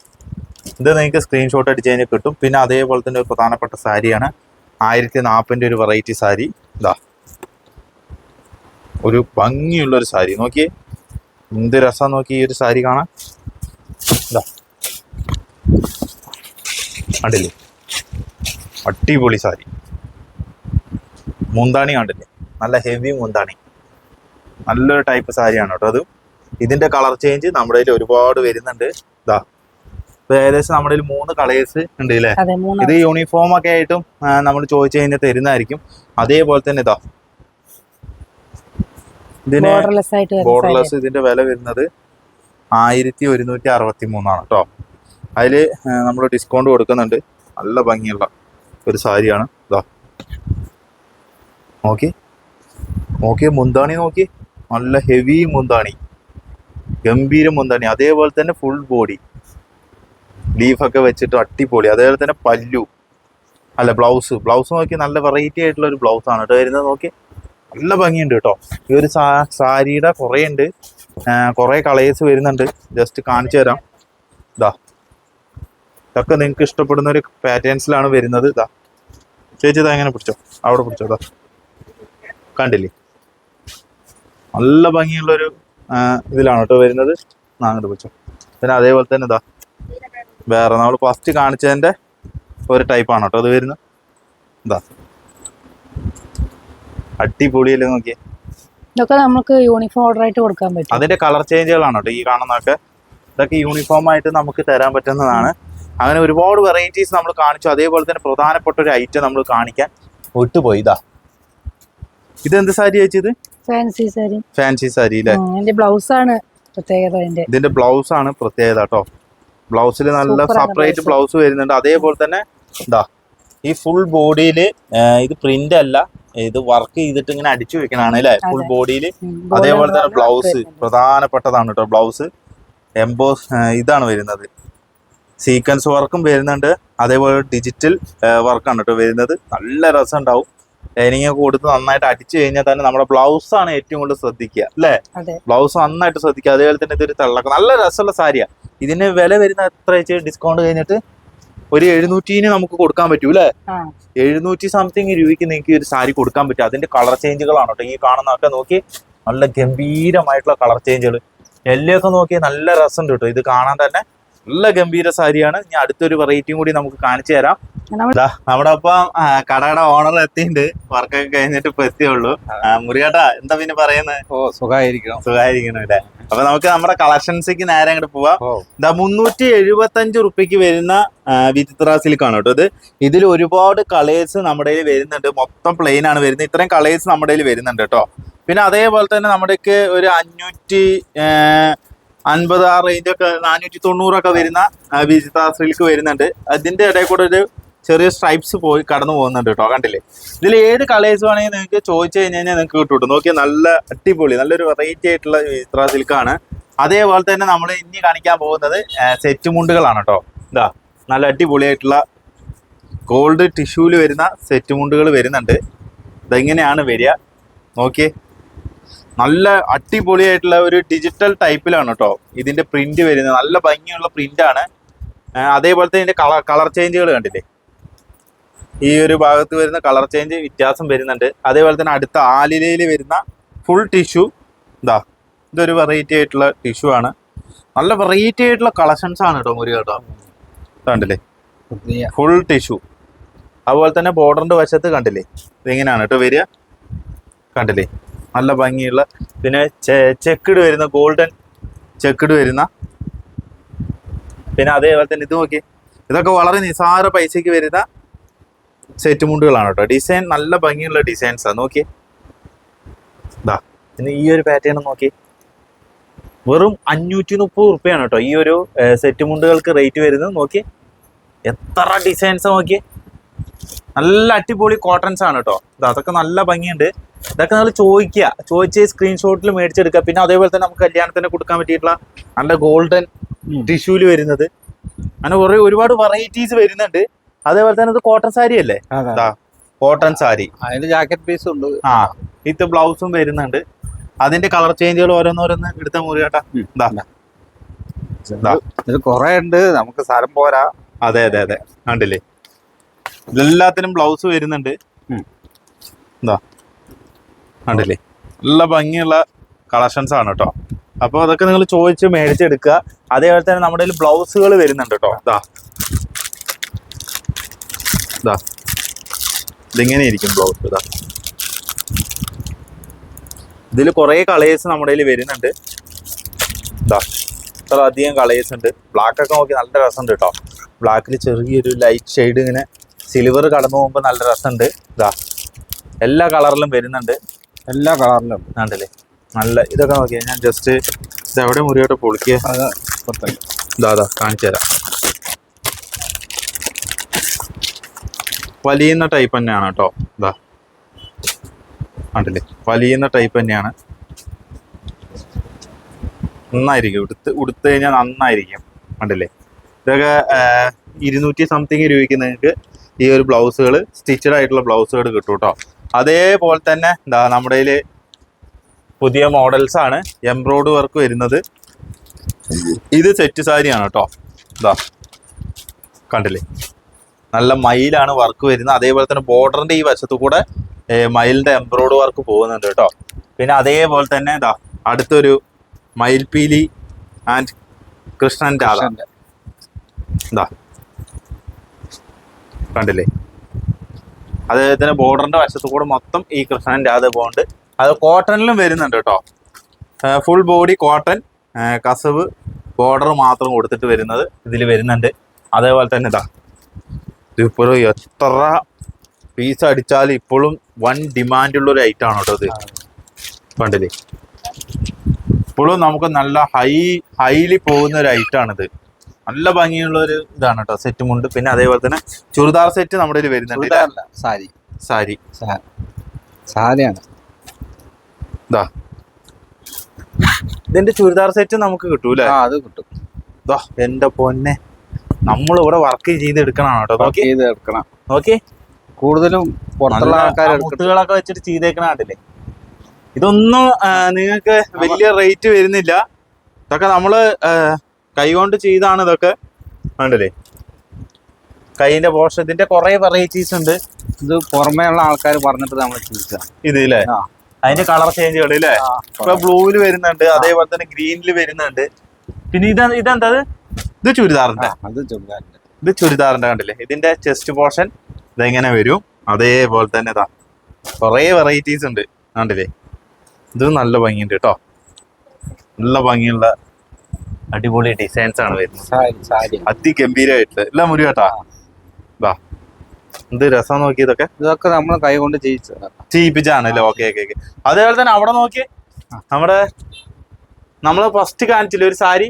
ഇത് നിങ്ങൾക്ക് സ്ക്രീൻഷോട്ട് അടിച്ച് കഴിഞ്ഞാൽ കിട്ടും. പിന്നെ അതേപോലെ തന്നെ ഒരു പ്രധാനപ്പെട്ട സാരിയാണ്. ആയിരത്തി നാൽപ്പതിന്റെ ഒരു വെറൈറ്റി സാരി. ഇതാ ഒരു ഭംഗിയുള്ളൊരു സാരി. നോക്കിയേ. എന്ത് രസം നോക്കി ഈ ഒരു സാരി കാണാൻ. ഇതാ കണ്ടില്ലേ? അടിപൊളി സാരി. മുന്താണി കണ്ടില്ലേ? നല്ല ഹെവി മുന്താണി. നല്ലൊരു ടൈപ്പ് സാരിയാണ് കേട്ടോ അത്. ഇതിന്റെ കളർ ചേഞ്ച് നമ്മുടെ കയ്യിൽ ഒരുപാട് വരുന്നുണ്ട്. ഇതാ ഏകദേശം നമ്മുടെ മൂന്ന് കളേഴ്സ് ഉണ്ട് അല്ലേ ഇത് യൂണിഫോം ഒക്കെ ആയിട്ടും നമ്മൾ ചോദിച്ചു കഴിഞ്ഞാൽ തരുന്നതായിരിക്കും. അതേപോലെ തന്നെ ഇതാ. ഇതിന് ബോർഡർലെസ് ഇതിന്റെ വില വരുന്നത് ആയിരത്തി ഒരുന്നൂറ്റി അറുപത്തി മൂന്നാണ് കേട്ടോ അതിൽ നമ്മൾ ഡിസ്കൗണ്ട് കൊടുക്കുന്നുണ്ട്. നല്ല ഭംഗിയുള്ള ഒരു സാരിയാണ്. ഇതാ. നോക്കി. നോക്കി മുന്താണി നോക്കി. നല്ല ഹെവി മുന്താണി. ഗംഭീര മുന്താണി. അതേപോലെ തന്നെ ഫുൾ ബോഡി ലീഫൊക്കെ വെച്ചിട്ട് അടിപൊളി. അതേപോലെ തന്നെ പല്ലു. അല്ല ബ്ലൗസ് ബ്ലൗസ് നോക്കി നല്ല വെറൈറ്റി ആയിട്ടുള്ള ഒരു ബ്ലൗസ് ആണ് കേട്ടോ. വരുന്നത് നോക്കി നല്ല ഭംഗിയുണ്ട് കേട്ടോ. ഈ ഒരു സാരിയുടെ കുറേ ഉണ്ട് കുറേ കളേഴ്സ് വരുന്നുണ്ട്. ജസ്റ്റ് കാണിച്ചു തരാം. ഇതാ ഇതൊക്കെ നിങ്ങൾക്ക് ഇഷ്ടപ്പെടുന്ന ഒരു പാറ്റേൺസിലാണ് വരുന്നത്. ഇതാ ചേച്ചി ഇതാ എങ്ങനെ പിടിച്ചോ. അവിടെ പിടിച്ചോ. ഇതാ കണ്ടില്ലേ? നല്ല ഭംഗിയുള്ളൊരു ഇതിലാണ് കേട്ടോ വരുന്നത്. അങ്ങോട്ട് പിടിച്ചോ. പിന്നെ അതേപോലെ തന്നെ ഇതാ വേറെ നമ്മൾ ഫസ്റ്റ് കാണിച്ചതിന്റെ ഒരു ടൈപ്പാണ് കേട്ടോ. അത് വരുന്നത്. എന്താ അടിപൊളിയല്ലേ നോക്കിയേ. ഇതൊക്കെ നമുക്ക് യൂണിഫോം ഓർഡർ ആയിട്ട് കൊടുക്കാൻ പറ്റും. അതിന്റെ കളർ ചേഞ്ചുകളാണ് കേട്ടോ ഈ കാണുന്നതൊക്കെ. ഇതൊക്കെ യൂണിഫോം ആയിട്ട് നമുക്ക് തരാൻ പറ്റുന്നതാണ്. അങ്ങനെ ഒരുപാട് വെറൈറ്റീസ് നമ്മൾ കാണിച്ചു. അതേപോലെ തന്നെ പ്രധാനപ്പെട്ട ഒരു ഐറ്റം നമ്മൾ കാണിക്കാൻ വിട്ടുപോയി. ഇതാ. ഇതെന്ത് സാരി വെച്ചത് ഇത്? ഫാൻസി സാരി. ഫാൻസി സാരി അല്ലേ? ബ്ലൗസ് ആണ് പ്രത്യേകത ഇതിന്റെ ബ്ലൗസ് ആണ് പ്രത്യേകത കേട്ടോ. ബ്ലൗസിൽ നല്ല സെപ്പറേറ്റ് ബ്ലൗസ് വരുന്നുണ്ട്. അതേപോലെ തന്നെ എന്താ ഈ ഫുൾ ബോഡിയിൽ ഇത് പ്രിന്റ് അല്ല ഇത് വർക്ക് ചെയ്തിട്ട് ഇങ്ങനെ അടിച്ചു വെക്കണാണ് അല്ലേ? ഫുൾ ബോഡിയിൽ അതേപോലെ തന്നെ ബ്ലൗസ് പ്രധാനപ്പെട്ടതാണ് കേട്ടോ ബ്ലൗസ് എംബോസ് ഇതാണ് വരുന്നത്. സീക്വൻസ് വർക്കും വരുന്നുണ്ട്. അതേപോലെ ഡിജിറ്റൽ വർക്കാണ് കേട്ടോ വരുന്നത്. നല്ല രസം ഉണ്ടാവും. ലൈനിങ് ഒക്കെ കൊടുത്ത് നന്നായിട്ട് അടിച്ചു കഴിഞ്ഞാൽ തന്നെ നമ്മുടെ ബ്ലൗസ് ആണ് ഏറ്റവും കൂടുതൽ ശ്രദ്ധിക്കുക അല്ലേ? ബ്ലൗസ് നന്നായിട്ട് ശ്രദ്ധിക്കുക. അതേപോലെ തന്നെ ഇതൊരു തള്ളക്ക നല്ല രസമുള്ള സാരിയാണ് ഇതിന് വില വരുന്ന എത്ര വെച്ച് ഡിസ്കൗണ്ട് കഴിഞ്ഞിട്ട് ഒരു എഴുന്നൂറ്റിന് നമുക്ക് കൊടുക്കാൻ പറ്റൂ അല്ലേ എഴുന്നൂറ്റി സംതിങ് രൂപയ്ക്ക് നിങ്ങൾക്ക് ഒരു സാരി കൊടുക്കാൻ പറ്റും. അതിന്റെ കളർ ചേഞ്ചുകളാണ് കേട്ടോ. ഈ കാണുന്നതൊക്കെ നോക്കി നല്ല ഗംഭീരമായിട്ടുള്ള കളർ ചേഞ്ചുകൾ എല്ലൊക്കെ നോക്കി നല്ല രസമുണ്ട് കേട്ടോ. ഇത് കാണാൻ തന്നെ നല്ല ഗംഭീര സാരിയാണ്. ഇനി അടുത്തൊരു വെറൈറ്റിയും കൂടി നമുക്ക് കാണിച്ചു തരാം. നമ്മുടെ ഒപ്പം കടയുടെ ഓണർ എത്തിയിട്ടുണ്ട്. വർക്കൊക്കെ കഴിഞ്ഞിട്ട് ഇപ്പൊ എത്തിയുള്ളൂ. മുറിയേട്ടാ എന്താ പിന്നെ പറയുന്നത് ഓ സുഖായിരിക്കണം സുഖമായിരിക്കണം അല്ലേ? അപ്പൊ നമുക്ക് നമ്മുടെ കളക്ഷൻസിക്ക് നേരെ അങ്ങോട്ട് പോവാം. ഇതാ മുന്നൂറ്റി എഴുപത്തി അഞ്ച് റുപ്യക്ക് വരുന്ന വിചിത്ര സിൽക്കാണ് കേട്ടോ ഇത്. ഇതിൽ ഒരുപാട് കളേഴ്സ് നമ്മുടെ വരുന്നുണ്ട്. മൊത്തം പ്ലെയിൻ ആണ് വരുന്നത്. ഇത്രയും കളേഴ്സ് നമ്മുടെ വരുന്നുണ്ട് കേട്ടോ. പിന്നെ അതേപോലെ തന്നെ നമ്മുടെക്ക് ഒരു അഞ്ഞൂറ്റി അൻപത് ആ റേഞ്ച് ഒക്കെ നാനൂറ്റി തൊണ്ണൂറൊക്കെ വരുന്ന വിചിത്ര സിൽക്ക് വരുന്നുണ്ട്. അതിന്റെ ഇടയിൽ കൂടെ ഒരു ചെറിയ സ്ട്രൈപ്സ് പോയി കടന്നു പോകുന്നുണ്ട് കേട്ടോ കണ്ടില്ലേ? ഇതിൽ ഏത് കളേഴ്സ് വേണമെങ്കിൽ നിങ്ങൾക്ക് ചോദിച്ചു കഴിഞ്ഞ് കഴിഞ്ഞാൽ നിങ്ങൾക്ക് കിട്ടും നോക്കിയാൽ നല്ല അടിപൊളി നല്ലൊരു വെറൈറ്റി ആയിട്ടുള്ള ചിത്ര സിൽക്കാണ്. അതേപോലെ തന്നെ നമ്മൾ ഇനി കാണിക്കാൻ പോകുന്നത് സെറ്റ് മുണ്ടുകളാണ് കേട്ടോ. ഇതാ നല്ല അടിപൊളിയായിട്ടുള്ള ഗോൾഡ് ടിഷ്യൂവിൽ വരുന്ന സെറ്റ് മുണ്ടുകൾ വരുന്നുണ്ട്. ഇതെങ്ങനെയാണ് വരിക. നോക്കിയേ നല്ല അടിപൊളിയായിട്ടുള്ള ഒരു ഡിജിറ്റൽ ടൈപ്പിലാണ് കേട്ടോ ഇതിന്റെ പ്രിന്റ് വരുന്നത്. നല്ല ഭംഗിയുള്ള പ്രിന്റാണ് ഇതിന്റെ അതേപോലെ തന്നെ ഇതിന്റെ കളർ കളർ ചേഞ്ചുകൾ കണ്ടില്ലേ? ഈ ഒരു ഭാഗത്ത് വരുന്ന കളർ ചേഞ്ച് വ്യത്യാസം വരുന്നുണ്ട്. അതേപോലെ തന്നെ അടുത്ത ആലിലയിൽ വരുന്ന ഫുൾ ടിഷ്യൂ ഇതാ ഇതൊരു വെറൈറ്റി ആയിട്ടുള്ള ടിഷ്യൂ ആണ്. നല്ല വെറൈറ്റി ആയിട്ടുള്ള കളക്ഷൻസ് ആണ് കേട്ടോ മുരി കേട്ടോ കണ്ടില്ലേ? ഫുൾ ടിഷ്യൂ അതുപോലെ തന്നെ ബോർഡറിന്റെ വശത്ത് കണ്ടില്ലേ? ഇതെങ്ങനെയാണ് കേട്ടോ വരിക? കണ്ടില്ലേ? നല്ല ഭംഗിയുള്ള പിന്നെ ചെക്കിട് വരുന്ന ഗോൾഡൻ ചെക്കിട് വരുന്ന. പിന്നെ അതേപോലെ തന്നെ ഇത് നോക്കി ഇതൊക്കെ വളരെ നിസാര പൈസക്ക് വരുന്ന സെറ്റ് മുണ്ടുകളാണ് കേട്ടോ. ഡിസൈൻ നല്ല ഭംഗിയുള്ള ഡിസൈൻസാണ് നോക്കിയേ. ഇതാ പിന്നെ ഈ ഒരു പാറ്റേൺ നോക്കിയേ. വെറും അഞ്ഞൂറ്റി മുപ്പത് റുപ്യാണ് കേട്ടോ ഈ ഒരു സെറ്റ് മുണ്ടുകൾക്ക് റേറ്റ് വരുന്നത്. നോക്കിയേ. എത്ര ഡിസൈൻസ് നോക്കിയേ. നല്ല അടിപൊളി കോട്ടൺസ് ആണ് കേട്ടോ. അതൊക്കെ നല്ല ഭംഗിയുണ്ട്. ഇതൊക്കെ നിങ്ങൾ ചോദിക്കുക. ചോദിച്ച് സ്ക്രീൻഷോട്ടിൽ മേടിച്ചെടുക്കുക. പിന്നെ അതേപോലെ തന്നെ നമുക്ക് കല്യാണത്തിന് കൊടുക്കാൻ പറ്റിയിട്ടുള്ള നല്ല ഗോൾഡൻ. ടിഷ്യൂൽ വരുന്നത്. അങ്ങനെ കുറേ ഒരുപാട് വെറൈറ്റീസ് വരുന്നുണ്ട്. അതേപോലെ തന്നെ ഇത് കോട്ടൺ സാരി അല്ലേ? ദാ, കോട്ടൺ സാരി. അതിന്റെ ജാക്കറ്റ് പീസ് ഉണ്ട്. ആ വിത്ത് ബ്ലൗസും വരുന്നുണ്ട്. അതിന്റെ കളർ ചേഞ്ചുകൾ ഓരോന്നോരോന്ന് എടുത്ത മുറി കേട്ടാ. ദാ. ദാ. ഇത് കൊറേ ഉണ്ട്. നമുക്ക് സ്ഥലം പോരാ. അതെ അതെ അതെ. കണ്ടില്ലേ? ഇതെല്ലാത്തിനും ബ്ലൗസ് വരുന്നുണ്ട്. എന്താ കണ്ടില്ലേ? നല്ല ഭംഗിയുള്ള കളക്ഷൻസ് ആണ് കേട്ടോ അപ്പോൾ അതൊക്കെ നിങ്ങൾ ചോദിച്ച് മേടിച്ചെടുക്കുക. അതേപോലെ തന്നെ നമ്മുടെ കയ്യിൽ ബ്ലൗസുകൾ വരുന്നുണ്ട് കേട്ടോ ഇതാ ഇതാ ഇതിങ്ങനെ ഇരിക്കും ബ്ലൗസ് ഇതാ ഇതിൽ കുറേ കളേഴ്സ് നമ്മുടെ കയ്യിൽ വരുന്നുണ്ട്. ഇതാ ഇത്ര അധികം കളേഴ്സ് ഉണ്ട്. ബ്ലാക്ക് ഒക്കെ നോക്കി നല്ല രസമുണ്ട് കേട്ടോ ബ്ലാക്കിൽ ചെറിയൊരു ലൈറ്റ് ഷെയ്ഡ് ഇങ്ങനെ സിൽവർ കടന്നു പോകുമ്പോൾ നല്ല രസമുണ്ട്. ഇതാ എല്ലാ കളറിലും വരുന്നുണ്ട്. എല്ലാ കളറിലും ഉണ്ടല്ലേ നല്ല ഇതൊക്കെ നോക്കിയാൽ ഞാൻ ജസ്റ്റ് ഇത് എവിടെ മുറിയോട്ട് പൊളിക്കുക. ഇതാ അതാ കാണിച്ചു തരാം വലിയുന്ന ടൈപ്പ് തന്നെയാണ് കേട്ടോ ഇതാ കണ്ടില്ലേ? വലിയുന്ന ടൈപ്പ് തന്നെയാണ്. നന്നായിരിക്കും. ഉടുത്ത് ഉടുത്ത് കഴിഞ്ഞാൽ നന്നായിരിക്കും. കണ്ടില്ലേ? ഇതൊക്കെ ഇരുന്നൂറ്റി സംതിങ് രൂപയ്ക്ക് നിങ്ങൾക്ക് ഈ ഒരു ബ്ലൗസുകൾ സ്റ്റിച്ചഡ് ആയിട്ടുള്ള ബ്ലൗസുകൾ കിട്ടും കേട്ടോ അതേപോലെ തന്നെ എന്താ നമ്മുടെ പുതിയ മോഡൽസ് ആണ്. എംബ്രോയ്ഡ് വർക്ക് വരുന്നത്. ഇത് സെറ്റ് സാരിയാണ് കേട്ടോ ഇതാ കണ്ടില്ലേ? നല്ല മയിലാണ് വർക്ക് വരുന്നത്. അതേപോലെ തന്നെ ബോർഡറിന്റെ ഈ വശത്തു കൂടെ മയിലിന്റെ എംബ്രോയ്ഡ് വർക്ക് പോകുന്നുണ്ട് കേട്ടോ. പിന്നെ അതേപോലെ തന്നെ ഇതാ അടുത്തൊരു മയിൽപീലി ആൻഡ് കൃഷ്ണൻ രാധ. എന്താ ഇതാ കണ്ടില്ലേ? അദ്ദേഹത്തിന് ബോർഡറിന്റെ വശത്തു കൂടെ മൊത്തം ഈ കൃഷ്ണൻ രാധ പോകുന്നുണ്ട്. അത് കോട്ടണിലും വരുന്നുണ്ട് കേട്ടോ. ഫുൾ ബോഡി കോട്ടൺ കസവ് ബോർഡർ മാത്രം കൊടുത്തിട്ട് വരുന്നത് ഇതിൽ വരുന്നുണ്ട്. അതേപോലെ തന്നെ ഇതാ ഇതിപ്പോഴും എത്ര പീസ് അടിച്ചാൽ ഇപ്പോഴും വൺ ഡിമാൻഡുള്ള ഒരു ഐറ്റം ആണ് കേട്ടോ ഇത്. കണ്ടില്ലേ? ഇപ്പോഴും നമുക്ക് നല്ല ഹൈ ഹൈലി പോകുന്ന ഒരു ഐറ്റം ആണിത് നല്ല ഭംഗിയുള്ള ഒരു ഇതാണ് കേട്ടോ സെറ്റും കൊണ്ട്. പിന്നെ അതേപോലെ തന്നെ ചുരിദാർ സെറ്റ് നമ്മുടെ കയ്യിൽ വരുന്നുണ്ട് സാരി. സാരി. സാരിയാണ്. ഇതാ ഇതിന്റെ ചുരിദാർ സെറ്റ് നമുക്ക് കിട്ടൂല അത് കിട്ടും. എന്റെ പൊന്നെ. നമ്മൾ ഇവിടെ വർക്ക് ചെയ്തെടുക്കണം കേട്ടോ. ഓക്കെ നോക്കി. നോക്കി. കൂടുതലും പുറത്തുള്ള നല്ല ആൾക്കാർ ആ വെച്ചിട്ട് ചെയ്തേക്കണ കണ്ടില്ലേ? ഇതൊന്നും നിങ്ങൾക്ക് വലിയ റേറ്റ് വരുന്നില്ല. ഇതൊക്കെ നമ്മൾ കൈകൊണ്ട് ചെയ്താണ് ഇതൊക്കെ. കണ്ടില്ലേ? കൈന്റെ പോഷത്തിന്റെ കുറെ വെറൈറ്റീസ് ഉണ്ട്. ഇത് പുറമേ ഉള്ള ആൾക്കാർ പറഞ്ഞിട്ട് നമ്മൾ ചോദിച്ച ഇത് ഇല്ലേ? അതിന്റെ കളർ ചേഞ്ചുകൾ ഇല്ലേ ഇപ്പൊ ബ്ലൂവിൽ വരുന്നുണ്ട് അതേപോലെ തന്നെ ഗ്രീനിൽ വരുന്നുണ്ട്. പിന്നെ ഇതാ ഇതെന്താ ഇത്? ചുരിദാറിന്റെ. ഇത് ചുരിദാറിന്റെ കണ്ടില്ലേ? ഇതിന്റെ ചെസ്റ്റ് പോർഷൻ ഇതെങ്ങനെ വരും? അതേപോലെ തന്നെ ഇതാ. കുറേ വെറൈറ്റീസ് ഉണ്ട്. കണ്ടില്ലേ? ഇത് നല്ല ഭംഗിയുണ്ട് കേട്ടോ നല്ല ഭംഗിയുള്ള അടിപൊളി ഡിസൈൻസ് ആണ് വരുന്നത്. സാരി സാരി. അതിഗംഭീരമായിട്ട് എല്ലാം മുരി കേട്ടാ. ഇതാ എന്ത് രസം നോക്കി ഇതൊക്കെ. ഇതൊക്കെ നമ്മൾ കൈ കൊണ്ട് ചെയ്യിപ്പിച്ചാണ് ഓക്കെ ഓക്കെ ഓക്കെ. അതേപോലെ തന്നെ അവിടെ നോക്കിയേ. നമ്മുടെ നമ്മൾ ഫസ്റ്റ് കാണിച്ചില്ലേ ഒരു സാരി?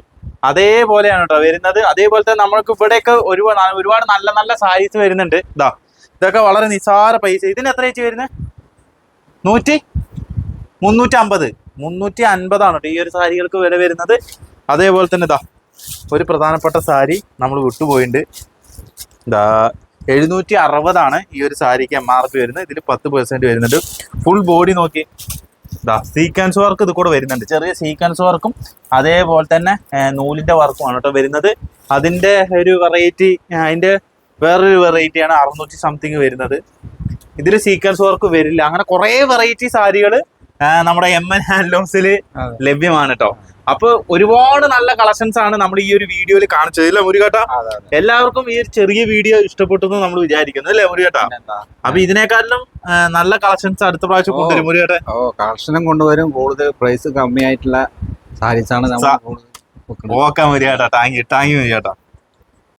അതേപോലെയാണ് കേട്ടോ വരുന്നത്. അതേപോലത്തെ നമ്മൾക്ക് ഇവിടെയൊക്കെ ഒരുപാട് ഒരുപാട് നല്ല നല്ല സാരീസ് വരുന്നുണ്ട്. ഇതാ ഇതൊക്കെ വളരെ നിസാര പൈസ. ഇതിന് എത്ര ചേച്ചി വരുന്നത് നൂറ്റി? മുന്നൂറ്റി അമ്പത് മുന്നൂറ്റി അൻപതാണ് കേട്ടോ ഈ ഒരു സാരികൾക്ക് വില വരുന്നത്. അതേപോലെ തന്നെ ഇതാ ഒരു പ്രധാനപ്പെട്ട സാരി നമ്മൾ വിട്ടുപോയിട്ടുണ്ട് ഇതാ എഴുന്നൂറ്റി അറുപതാണ് ഈ ഒരു സാരിക്ക് എം ആർ പി വരുന്നത്. ഇതിൽ പത്ത് പെർസെന്റ് വരുന്നുണ്ട്. ഫുൾ ബോഡി നോക്കി. ഇതാ സീക്വൻസ് വർക്ക് ഇത് കൂടെ വരുന്നുണ്ട്. ചെറിയ സീക്വൻസ് വർക്കും അതേപോലെ തന്നെ നൂലിന്റെ വർക്കുമാണ് കേട്ടോ വരുന്നത്. അതിന്റെ ഒരു വെറൈറ്റി അതിന്റെ വേറൊരു വെറൈറ്റിയാണ് അറുന്നൂറ്റി സംതിങ് വരുന്നത്. ഇതിൽ സീക്വൻസ് വർക്ക് വരില്ല. അങ്ങനെ കുറേ വെറൈറ്റി സാരികൾ നമ്മുടെ എം എൻ ഹാൻഡ്ലൂംസിൽ. ലഭ്യമാണ് കേട്ടോ അപ്പൊ ഒരുപാട് നല്ല കളക്ഷൻസ് ആണ് നമ്മൾ ഈ ഒരു വീഡിയോയിൽ കാണിച്ചത് അല്ലേ മുരുകേട്ട? എല്ലാവർക്കും ഈ ഒരു ചെറിയ വീഡിയോ ഇഷ്ടപ്പെട്ടു എന്ന് നമ്മൾ വിചാരിക്കുന്നു അല്ലേ മുരുകേട്ട? അപ്പൊ ഇതിനേക്കാളും നല്ല കളക്ഷൻസ് അടുത്ത പ്രാവശ്യം കൊണ്ടുവരും മുരുകേട്ട. ഓ കളക്ഷനും കൊണ്ടുവരും. കൂടുതൽ പ്രൈസ് കമ്മിയായിട്ടുള്ള സാരീസാണ്. ഓക്കെ മുരുകേട്ട താങ്ക് യു താങ്ക് യു മുരുകേട്ട.